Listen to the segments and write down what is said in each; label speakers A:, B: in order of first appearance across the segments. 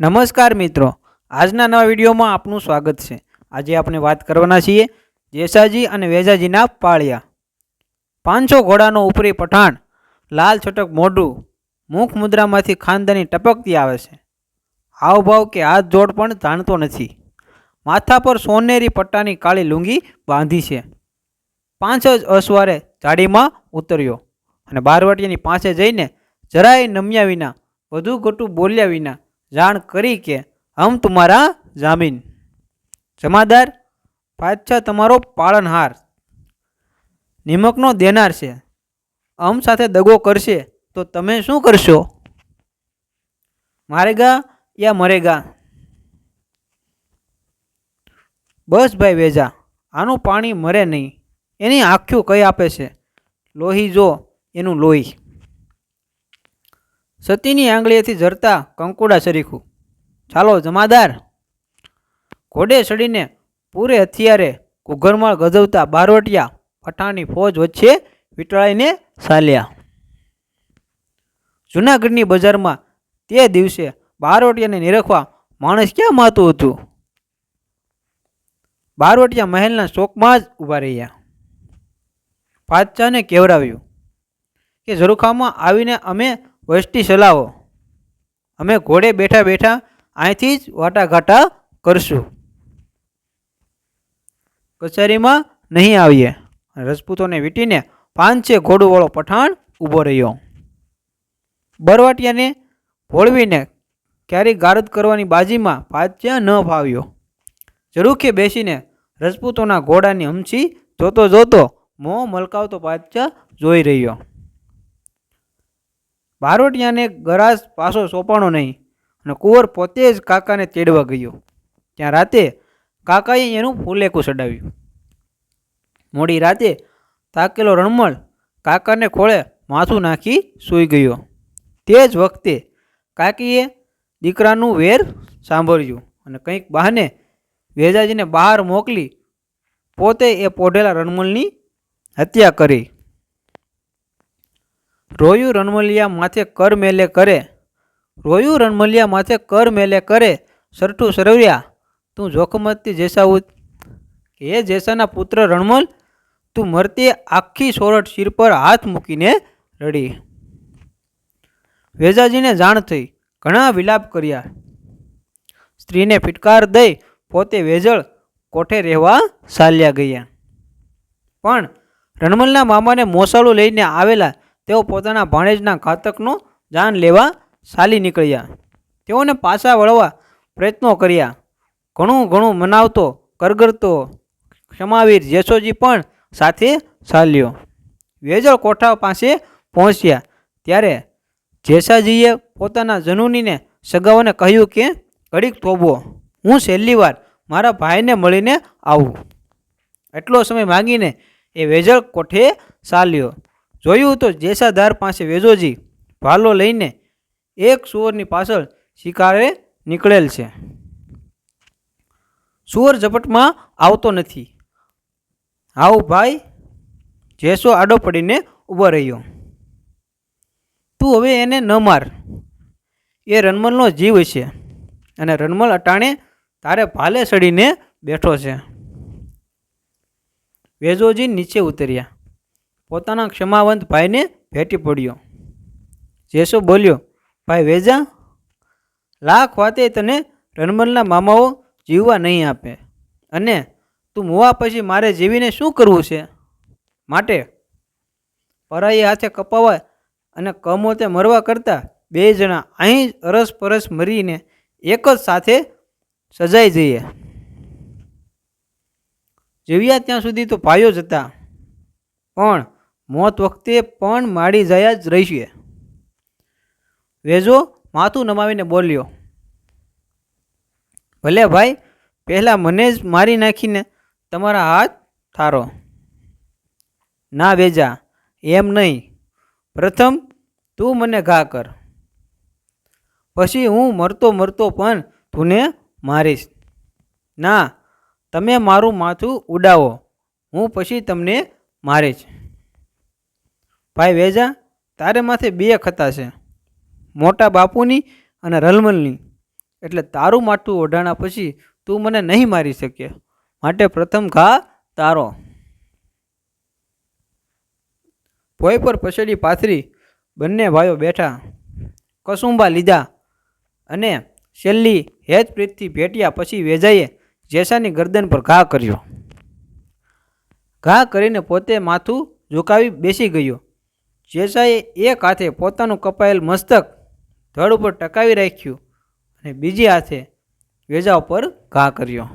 A: નમસ્કાર મિત્રો. આજના નવા વિડીયોમાં આપનું સ્વાગત છે. આજે આપણે વાત કરવાના છીએ જેસાજી અને વેજાજીના પાળિયા. પાંચસો ઘોડાનો ઉપરી પઠાણ, લાલ છટક મોઢું, મુખ મુદ્રામાંથી ખાનદાની ટપકતી આવે છે. હાવભાવ કે હાથ જોડ પણ જાણતો નથી. માથા પર સોનેરી પટ્ટાની કાળી લૂંગી બાંધી છે. પાંચ જ અસવારે જાડીમાં ઉતર્યો અને બારવટીયાની પાસે જઈને જરાય નમ્યા વિના, વધુ ઘટું બોલ્યા વિના જાણ કરી કે હમ તુમારા જામીન. જમાદાર, પાછા તમારો પાળનહાર. નિમકનો દેનાર છે. અમ સાથે દગો કરશે તો તમે શું કરશો? મારેગા યા મરેગા? બસ ભાઈ વેજા, આનું પાણી મરે નહીં. એની આખ્યું કઈ આપે છે? લોહી જો, એનું લોહી. સતીની આંગળીએથી ઝરતા કંકુડા સરીખું ચાલો, જમાદાર. ઘોડે ચડીને પૂરે હથિયારે ઘૂઘરમાળ ગજવતા બારવટિયા પઠાણની ફોજ વચ્ચે વીંટળાઈને ચાલ્યા. જૂનાગઢની બજારમાં તે દિવસે બારવટિયાને નિરખવા માણસ ક્યાં માતું હતું? બારવટિયા મહેલના શોકમાં જ ઊભા રહ્યા. પાચાને કેવરાવ્યું કે, ઝરૂખામાં આવીને અમે વસ્તી ચલાવો. અમે ઘોડે બેઠા બેઠા અહીંથી જ વાટાઘાટા કરશું. કચેરીમાં નહીં આવીએ. રજપૂતોને વીંટીને પાંચે ઘોડુવાળો પઠાણ ઊભો રહ્યો. બરવાટિયાને ભોળવીને ક્યારેય ગારદ કરવાની બાજીમાં પાચ્યા ન ફાવ્યો ઝરૂખે બેસીને રજપૂતોના ઘોડાની હમછી જોતો જોતો મોં મલકાવતો પાચ્યા જોઈ રહ્યો. બારોટિયાને ગરાસ પાછો સોંપાણો નહીં અને કુંવર પોતે જ કાકાને તેડવા ગયો. ત્યાં રાતે કાકાએ એનું ફૂલેકું ચડાવ્યું મોડી રાતે તાકેલો રણમળ કાકાને ખોળે માથું નાખી સૂઈ ગયો. તે જ વખતે કાકીએ દીકરાનું વેર સાંભળ્યું અને કંઈક બહાને વેજાજીને બહાર મોકલી પોતે એ પોઢેલા રણમલની હત્યા કરી. રોયું રણમલિયા માથે કર મેલે કરે. રોયું રણમલિયા માથે કર મેલે કરે. સરઠું સરવ્યા, તું જોખમતી જેસાઉદ. હે જેસાના પુત્ર રણમલ, તું મરતી આખી સોરઠ શિર પર હાથ મૂકીને રડી. વેજાજીને જાણ થઈ, ઘણા વિલાપ કર્યા. સ્ત્રીને ફિટકાર દઈ પોતે વેજળ કોઠે રહેવા ચાલ્યા ગયા. પણ રણમલના મામાને મોસાળું લઈને આવેલા તેઓ પોતાના ભાણેજના ઘાતકનું જાન લેવા ચાલી નીકળ્યા. તેઓને પાછા વળવા પ્રયત્નો કર્યા. ઘણું ઘણું મનાવતો, કરગરતો ક્ષમાવીર જેસોજી પણ સાથે ચાલ્યો. વેજળ કોઠા પાસે પહોંચ્યા. ત્યારે જેસાજીએ પોતાના જનુનીને સગાઓને કહ્યું કે, ઘડીક થોભો. હું છેલ્લી વાર મારા ભાઈને મળીને આવું. એટલો સમય માંગીને એ વેજળ કોઠે ચાલ્યો. જોયું તો જેસાધાર પાસે વેજોજી ભાલો લઈને એક સુવરની પાછળ શિકારે નીકળેલ છે. સુવર ઝપટમાં આવતો નથી. આવું ભાઈ, જેસો આડો પડીને ઊભો રહ્યો. તું હવે એને ન માર. એ રનમલનો જીવ છે અને રનમલ અટાણે તારે ભાલે સડીને બેઠો છે. વેજોજી નીચે ઉતર્યા. પોતાના ક્ષમાવંત ભાઈને ભેટી પડ્યો. જેસો બોલ્યો, ભાઈ વેજા, લાખ વાતે તને રણમલના મામાઓ જીવવા નહીં આપે. અને તું મોવા પછી મારે જીવીને શું કરવું છે? માટે પરાઈ હાથે કપાવા અને કમોતે મરવા કરતાં બે જણા અહીં જ અરસ પરસ મરીને એક જ સાથે સજાઈ જઈએ. જીવ્યા ત્યાં સુધી તો ભાઈઓ જ હતા. પણ મોત વખતે પણ માડી જયા જ રહીશે વેજો, માથું નમાવીને બોલ્યો, ભલે ભાઈ, પહેલાં મને જ મારી નાખીને તમારા હાથ ઠારો ના વેજા, એમ નહીં. પ્રથમ તું મને ઘા કર. પછી હું મરતો મરતો પણ તુને મારીશ. ના, તમે મારું માથું ઉડાવો. હું પછી તમને મારીશ. ભાઈ વેજા, તારે માથે બે ખતા છે. મોટા બાપુની અને રલમલની. એટલે તારું માથું ઓઢાણા પછી તું મને નહીં મારી શકે. માટે પ્રથમ ઘા તારો. ભોય પર પછડી પાથરી બંને ભાઈઓ બેઠા. કસુંબા લીધા અને છેલ્લી હેજ પ્રીતથી ભેટ્યા પછી વેજાઈએ જેસાની ગરદન પર ઘા કર્યો. ઘા કરીને પોતે માથું ઝુકાવી બેસી ગયો. જેસાએ એક હાથે પોતાનું કપાયેલ મસ્તક ધડ ઉપર ટકાવી રાખ્યું અને બીજી હાથે વેજા ઉપર ઘા કર્યો.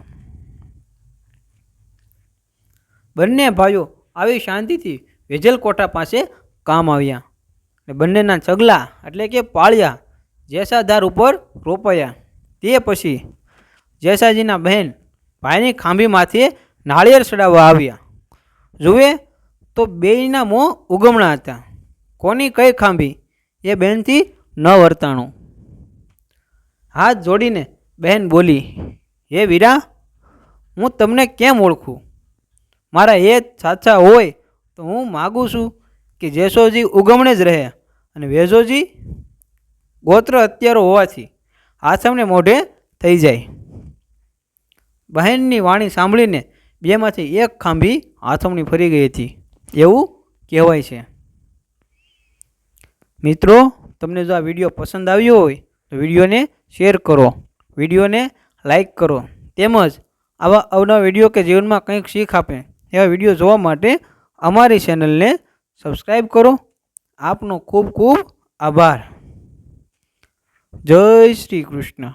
A: બંને ભાઈઓ આવી શાંતિથી વેજલ કોઠા પાસે કામ આવ્યા અને બંનેના ચગલા એટલે કે પાળિયા જેસાધાર ઉપર રોપાયા. તે પછી જેસાજીના બહેન ભાઈની ખાંભીમાંથી નાળિયેર ચડાવવા આવ્યા. જુએ તો બેયના મોં ઉગમણા હતા. કોની કઈ ખાંભી? એ બહેનથી ન વર્તાણું. હાથ જોડીને બહેન બોલી, હે વીરા, હું તમને કેમ ઓળખું? મારા એ સાચા હોય તો હું માગું છું કે જેસોજી ઉગમણે જ રહે અને વેજોજી ગોત્ર અત્યારો હોવાથી આસમને મોઢે થઈ જાય. બહેનની વાણી સાંભળીને બેમાંથી એક ખાંભી આથમણી ફરી ગઈ હતી. એવું કહેવાય છે. મિત્રો, તમને જો આ વીડિયો પસંદ આવ્યો હોય, તો વિડીયોને શેર કરો. વિડીયોને લાઈક કરો. તેમજ આવા અવનવા વીડિયો કે જીવનમાં કંઈક શીખ આપે, એવા વીડિયો જોવા માટે અમારી ચેનલને સબસ્ક્રાઈબ કરો. આપનો ખૂબ ખૂબ આભાર. જય શ્રી કૃષ્ણ.